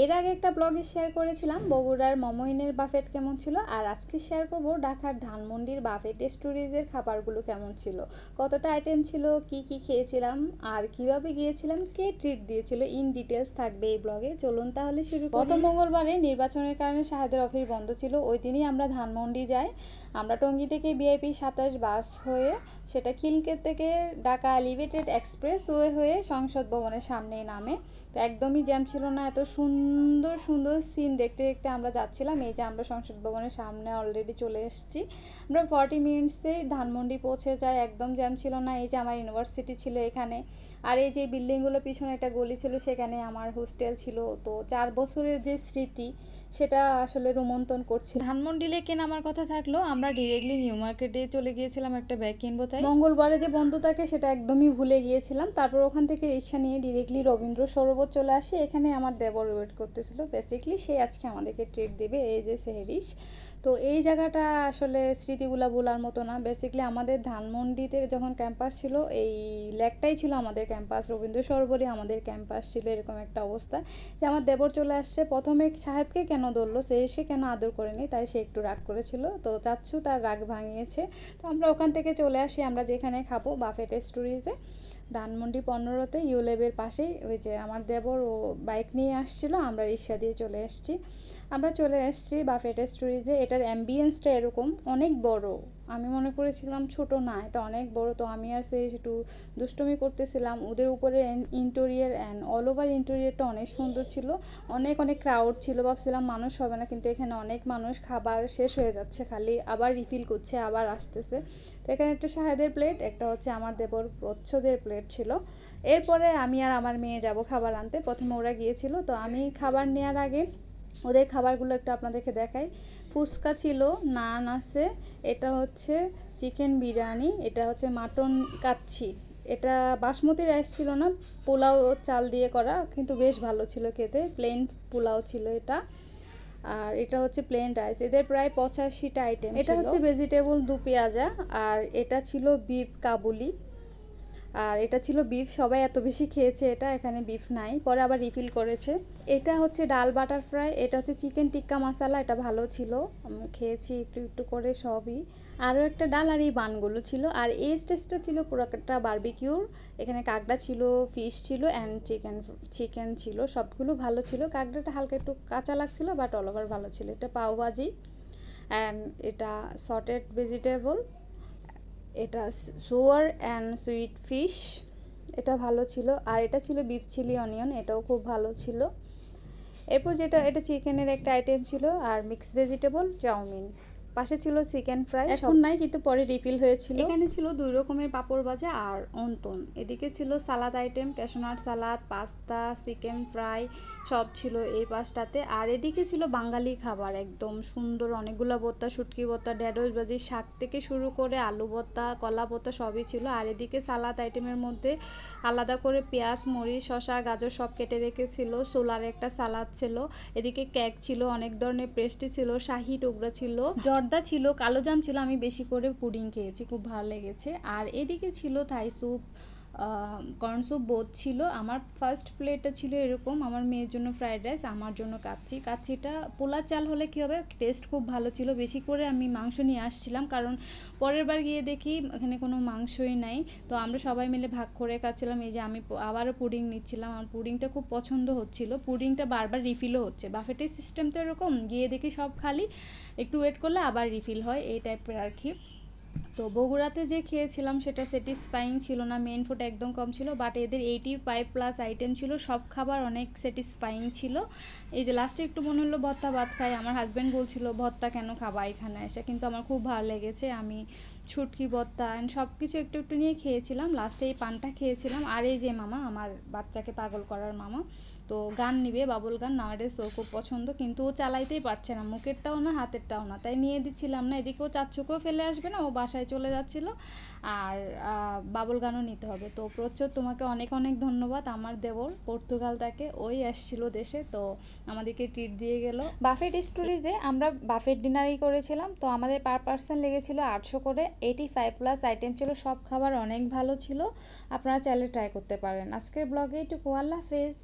এর আগে একটা ব্লগে শেয়ার করেছিলাম, বগুড়ার মমইনের বাফেট কেমন ছিল? আর আজকে শেয়ার করব ঢাকার ধানমন্ডির বাফেট স্টোরিজের খাবারগুলো কেমন ছিল? কতটা আইটেম ছিল? কি কি খেয়েছিলাম? আর কীভাবে গিয়েছিলাম? কে ট্রিট দিয়েছিল? ইন ডিটেলস থাকবে এই ব্লগে চলুন তাহলে শুরু গত মঙ্গলবারে নির্বাচনের কারণে শাহেদের অফিস বন্ধ ছিল। ওই দিনই আমরা ধানমন্ডি যাই। আমরা টঙ্গী থেকে বিআইপি সাতাশ বাস হয়ে সেটা খিলকের থেকে ঢাকা এলিভেটেড এক্সপ্রেস ওয়ে হয়ে সংসদ ভবনের সামনে নামে। তো একদমই জ্যাম ছিল না, এত সুন্দর সুন্দর সুন্দর সিন দেখতে দেখতে আমরা যাচ্ছিলাম। এই যে আমরা সংসদ ভবনের সামনে অলরেডি চলে এসেছি। আমরা ফর্টি মিনিটসে ধানমন্ডি পৌঁছে যাই। একদম জ্যাম ছিল না। এই যে আমার ইউনিভার্সিটি ছিল এখানে। আর এই যে বিল্ডিংগুলো পিছনে একটা গলি ছিল সেখানে আমার হোস্টেল ছিল। তো চার বছরের যে স্মৃতি সেটা আসলে রোমন্থন করছি ধানমন্ডি লেকে নামার কথা থাকল আমরা ডিরেক্টলি নিউ মার্কেটে চলে গিয়েছিলাম একটা ব্যাগ কিনবো তাই। মঙ্গলবারে যে বন্ধ থাকে সেটা একদমই ভুলে গিয়েছিলাম। তারপর ওখান থেকে রিক্সা নিয়ে ডিরেক্টলি রবীন্দ্র সরোবর চলে আসি। এখানে আমার দেবর ওয়েট করতেছিল। বেসিকলি সে আজকে আমাদেরকে ট্রিট দিবে এই যে সেহরিশ। তো এই জায়গাটা আসলে স্মৃতিগুলা বলার মতো না। বেসিকলি আমাদের ধানমন্ডিতে যখন ক্যাম্পাস ছিল, এই লেকটাই ছিল আমাদের ক্যাম্পাস রবীন্দ্র সরোবরই আমাদের ক্যাম্পাস ছিল, এরকম একটা অবস্থা। যে আমার দেবর চলে আসছে, প্রথমে শাহেদকে কেন ধরলো? সে এসে কেন আদর করেনি? তাই সে একটু রাগ করেছিল। তো চাচ্ছু তার রাগ ভাঙিয়েছে। তো আমরা ওখান থেকে চলে আসি, আমরা যেখানে খাব বাফেট স্টোরিজে ধানমন্ডি পনেরোতে ইউলেবের পাশেই, ওই যে আমার দেবর ও বাইক নিয়ে আসছিল, আমরা রিক্সা দিয়ে চলে এসেছি। আমরা চলে এসেছি বাফেট স্টোরিজে এটার অ্যাম্বিয়েন্সটা এরকম, অনেক বড়। আমি মনে করেছিলাম ছোট না, এটা অনেক বড়। তো আমি আর সে একটু দুষ্টুমি করতেছিলাম। ওদের উপরে ইন্টেরিয়ার অ্যান্ড অল ওভার ইন্টেরিয়ারটা অনেক সুন্দর ছিল। অনেক অনেক ক্রাউড ছিল। ভাবছিলাম মানুষ হবে না, কিন্তু এখানে অনেক মানুষ খাবার শেষ হয়ে যাচ্ছে খালি। আবার রিফিল করছে, আবার আসতেছে। তো এখানে একটা শাহেদের প্লেট একটা হচ্ছে আমার দেবর প্রচ্ছদের প্লেট ছিল। এরপরে আমি আর আমার মেয়ে যাব খাবার আনতে। প্রথমে ওরা গিয়েছিল। তো আমি খাবার নেওয়ার আগে ওদের খাবারগুলো একটু আপনাদেরকে দেখাই। ফুচকা ছিল নান আছে এটা হচ্ছে চিকেন বিরিয়ানি এটা হচ্ছে মাটন কাচ্ছি এটা বাসমতি রাইস ছিল না পোলাও চাল দিয়ে করা কিন্তু বেশ ভালো ছিল খেতে প্লেন পোলাও ছিল এটা। আর এটা হচ্ছে প্লেন রাইস এদের প্রায় পঁচাশিটা আইটেম এটা হচ্ছে ভেজিটেবল দু পেঁয়াজা আর এটা ছিল বিফ কাবুলি। আর এটা ছিল বিফ সবাই এত বেশি খেয়েছে এটা, এখানে বিফ নাই। পরে আবার রিফিল করেছে। এটা হচ্ছে ডাল বাটার ফ্রাই, এটা হচ্ছে চিকেন টিক্কা মশালা এটা ভালো ছিল। আমি খেয়েছি একটু একটু করে সবই। আরও একটা ডাল আর এই বানগুলো ছিল। আর এই স্টেজটা ছিল পুরোটা বারবিকিউর এখানে কাঁকড়া ছিল ফিশ ছিল অ্যান্ড চিকেন চিকেন ছিল, সবগুলো ভালো ছিল। কাঁকড়াটা হালকা একটু কাঁচা লাগছিল বাট অল ওভার ভালো ছিল। এটা পাওভাজি অ্যান্ড এটা সটেড ভেজিটেবল এটা সুয়ার অ্যান্ড সুইট ফিশ এটা ভালো ছিল। আর এটা ছিল বিফ চিলি অনিয়ন এটাও খুব ভালো ছিল। এরপর যেটা, এটা চিকেনের একটা আইটেম ছিল, আর মিক্স ভেজিটেবল চাউমিন। পাশে ছিল চিকেন ফ্রাই এখন নাই কিন্তু পরে রিফিল হয়েছিল। এখানে ছিল দুই রকমের পাপড় ভাজা আর অন্তন এদিকে ছিল salad item cashew nut salad pasta chicken fry সব ছিল এই পাশটাতে আর এদিকে ছিল বাঙালি খাবার একদম সুন্দর অনেকগুলো ভর্তা শুটকি ভর্তা ঢেঁড়স ভাজি শাক থেকে শুরু করে আলু ভর্তা কলা ভর্তা সবই ছিল। আর এদিকে সালাদ আইটেমের মধ্যে আলাদা করে পেঁয়াজ মরিচ শসা গাজর সব কেটে রেখেছিল। সোলার একটা সালাদ ছিল। এদিকে কেক ছিল অনেক ধরনের পেস্ট্রি ছিল শাহি টুকরা ছিল। জর্দা ছিল, কালো জাম ছিল, আমি বেশি করে পুডিং খেয়েছি, খুব ভালো লেগেছে। আর এদিকে ছিল থাই স্যুপ কর্ন স্যুপ বোধ ছিল। আমার ফার্স্ট প্লেটটা ছিল এরকম। আমার মেয়ের জন্য ফ্রাইড রাইস আমার জন্য কাচ্চি। কাচ্চিটা পোলা চাল হলে কী হবে? টেস্ট খুব ভালো ছিল। বেশি করে আমি মাংস নিয়ে আসছিলাম। কারণ পরের বার গিয়ে দেখি এখানে কোনো মাংসই নাই। তো আমরা সবাই মিলে ভাগ করে খাচ্ছিলাম। এই যে আমি আবারও পুডিং নিচ্ছিলাম। আমার পুডিংটা খুব পছন্দ হচ্ছিল। পুডিংটা বারবার রিফিলও হচ্ছে। বাফেটের সিস্টেম তো এরকম। গিয়ে দেখি সব খালি। একটু ওয়েট করলে আবার রিফিল হয়। এই টাইপের আর কি তো বগুড়াতে যে খেয়েছিলাম সেটা স্যাটিসফাইং ছিল না মেন ফুড একদম কম ছিল বাট এদের এইটি ফাইভ প্লাস আইটেম ছিল, সব খাবার অনেক স্যাটিসফাইং ছিল। এই যে লাস্টে একটু মনে হলো ভর্তা ভাত খাই, আমার হাজব্যান্ড বলছিল, ভর্তা কেন খাবা এখানে? এসে কিন্তু আমার খুব ভালো লেগেছে, আমি ছুটকি ভর্তা অ্যান্ড সব কিছু একটু একটু নিয়ে খেয়েছিলাম লাস্টে এই পানটা খেয়েছিলাম। আর এই যে মামা, আমার বাচ্চাকে পাগল করার মামা, তো গান নিবে, বাবুল গান নাওয়াডেজ ওর খুব পছন্দ, কিন্তু ও চালাইতেই পারছে না, মুখেরটাও না, হাতেরটাও না, তাই নিয়ে দিচ্ছিলাম না, এদিকে ও চাচ্চুকেও ফেলে আসবে না, ও বাসায় চলে যাচ্ছিল। আর বাবুল গানও নিতে হবে। তো প্রচুর তোমাকে অনেক অনেক ধন্যবাদ। আমার দেবর পর্তুগাল থেকে ওই আসছিল দেশে। তো আমাদেরকে ট্রিট দিয়ে গেল। বাফেট স্টোরিজে আমরা বাফেট ডিনারই করেছিলাম। তো আমাদের পার পার্সন লেগেছিল আটশো করে। এইটি ফাইভ প্লাস আইটেম ছিল। সব খাবার অনেক ভালো ছিল। আপনারা চাইলে ট্রাই করতে পারেন। আজকের ব্লগে এইটুকু। আল্লাহ হাফেজ।